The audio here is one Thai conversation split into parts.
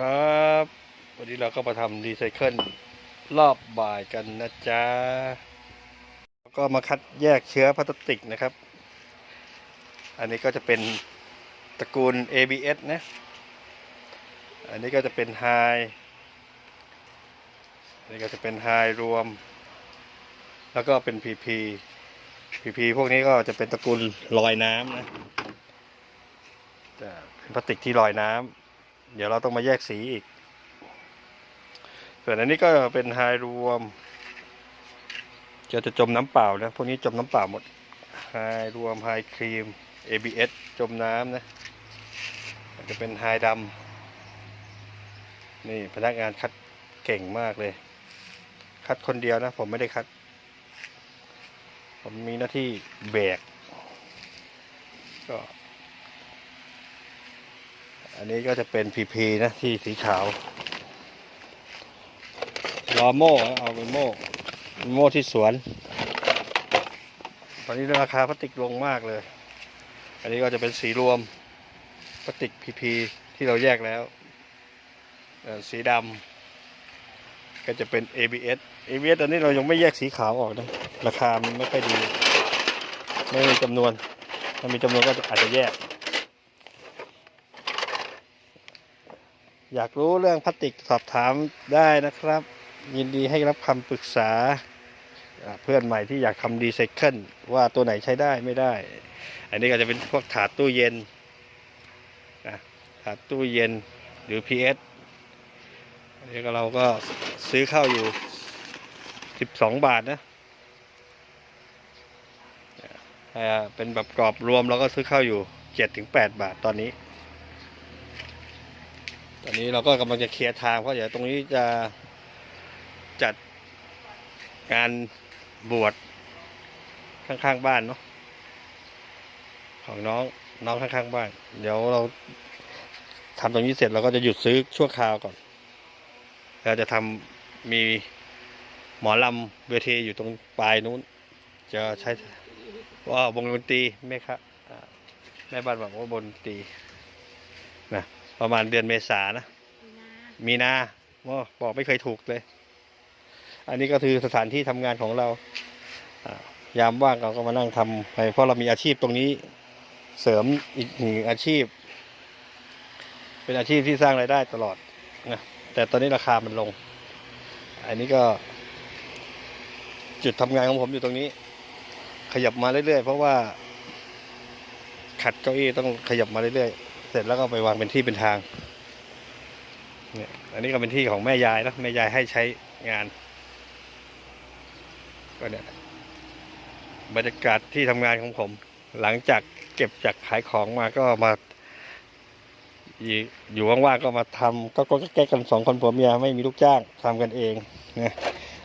ครับ วันนี้เราก็มาทำรีไซเคิลรอบบ่ายกันนะจ๊ะแล้วก็มาคัดแยกเชื้อพลาสติกนะครับ อันนี้ก็จะเป็นตระกูล ABS นะ อันนี้ก็จะเป็นไฮอันนี้ก็จะเป็นไฮรวม แล้วก็เป็น PP PP พวกนี้ก็จะเป็นตระกูลลอยน้ำนะจะเป็นพลาสติกที่ลอยน้ำ เดี๋ยวเราต้องมาแยกสีอีก ส่วนอันนี้ก็เป็นไฮรวม จะจะจมน้ำเปล่านะ พวกนี้จมน้ำเปล่าหมดไฮรวมไฮครีม ABS จมน้ำนะจะเป็นไฮดำนี่พนักงานคัดเก่งมากเลย คัดคนเดียวนะ ผมไม่ได้คัด ผมมีหน้าที่แบก ก็ อันนี้ก็จะเป็น PP นะที่สีขาวรอโม่เอาเป็นโม่โม่ที่สวน ตอนนี้ราคาพลาสติกลงมากเลย อันนี้ก็จะเป็นสีรวมพลาสติก PP ที่เราแยกแล้ว สีดำก็จะเป็น ABS ABS ตอนนี้เรายังไม่แยกสีขาวออกนะ ราคามันไม่ค่อยดี ไม่มีจำนวน ถ้ามีจำนวนก็อาจจะแยก อยากรู้เรื่องพลาสติกสอบถามได้นะครับ ยินดีให้รับคำปรึกษาเพื่อนใหม่ที่อยากทำรีไซเคิลว่าตัวไหนใช้ได้ไม่ได้ อันนี้ก็จะเป็นพวกถาดตู้เย็นนะถาดตู้เย็นหรือ PS อันนี้ก็เราก็ซื้อเข้าอยู่ 12 บาทนะอ่าเป็นแบบกรอบรวมเราก็ซื้อเข้าอยู่ 7-8 บาทตอนนี้ ตอนนี้เราก็กำลังจะเคลียร์ทางเพราะเดี๋ยวตรงนี้จะจัดงานบวชข้างๆบ้านเนาะของน้องน้องข้างๆบ้าน เดี๋ยวเราทำตรงนี้เสร็จเราก็จะหยุดซื้อชั่วคราวก่อน เราจะทำมีหมอลำเวทีอยู่ตรงปลายนู้น จะใช้ว่าวงดนตรีไหมครับอ่าแม่บ้านบอกว่าวงดนตรีนะ ประมาณเดือนเมษานะ มีนาโอ้บอกไม่เคยถูกเลย อันนี้ก็คือสถานที่ทำงานของเราอ่ายามว่างเราก็มานั่งทำไปเพราะเรามีอาชีพตรงนี้เสริมอีกหนึ่งอาชีพ เป็นอาชีพที่สร้างรายได้ตลอดนะแต่ตอนนี้ราคามันลง อันนี้ก็ จุดทำงานของผมอยู่ตรงนี้ ขยับมาเรื่อยๆ เพราะว่าขัดเก้าอี้ต้องขยับมาเรื่อยๆ เสร็จแล้วก็ไปวางเป็นที่เป็นทางเนี่ยอันนี้ก็เป็นที่ของแม่ยายนะแม่ยายให้ใช้งาน ก็เนี่ยบรรยากาศที่ทำงานของผม หลังจากเก็บจากขายของมาก็มา อยู่ว่างๆก็มาทำก็ก็แก้กันสองคนผัวเมียไม่มีลูกจ้างทำกันเองนะ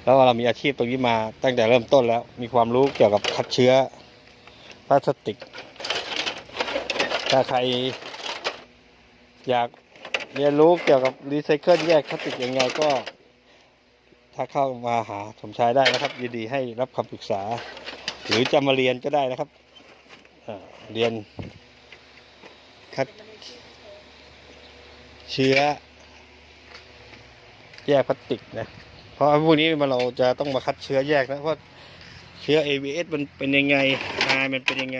แล้วเรามีอาชีพตรงนี้มาตั้งแต่เริ่มต้นแล้ว มีความรู้เกี่ยวกับคัดเชื้อพลาสติก ถ้าใคร อยากเรียนรู้เกี่ยวกับรีไซเคิลแยกพลาสติกยังไงก็ถ้าเข้ามาหาสมชายได้นะครับ ยินดีให้รับคำปรึกษา หรือจะมาเรียนก็ได้นะครับเรียนคัดเชื้อ แยกพลาสติกนะ เพราะพวกนี้มันเราจะต้องมาคัดเชื้อแยกนะเพราะเชื้อ ABS มันเป็นยังไงไอมันเป็นยังไง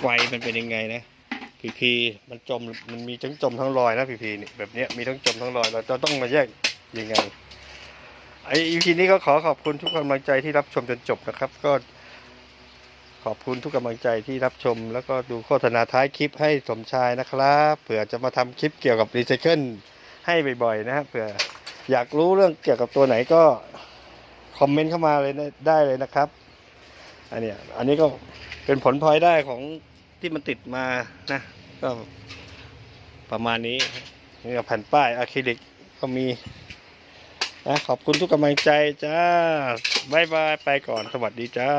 ไฟมันเป็นยังไงนะ พีพีมันจมมันมีทั้งจมทั้งลอยนะพีพีนี่แบบเนี้ยมีทั้งจมทั้งลอยเราจะต้องมาแยกยังไงไออีพีนี้ก็ขอขอบคุณทุกกำลังใจที่รับชมจนจบนะครับ ก็ ขอบคุณทุกกำลังใจที่รับชม แล้วก็ดูโฆษณาท้ายคลิปให้สมชายนะครับเผื่อจะมาทำคลิปเกี่ยวกับรีไซเคิลให้บ่อยๆนะครับเผื่ออยากรู้เรื่องเกี่ยวกับตัวไหนก็คอมเมนต์เข้ามาเลยนะได้เลยนะครับ อันนี้อันนี้ก็เป็นผลพลอยได้ของ ที่มันติดมานะก็ประมาณนี้นี่ก็แผ่นป้ายอะคริลิกก็มีนะขอบคุณทุกกำลังใจจ้าบายบายไปก่อนสวัสดีจ้า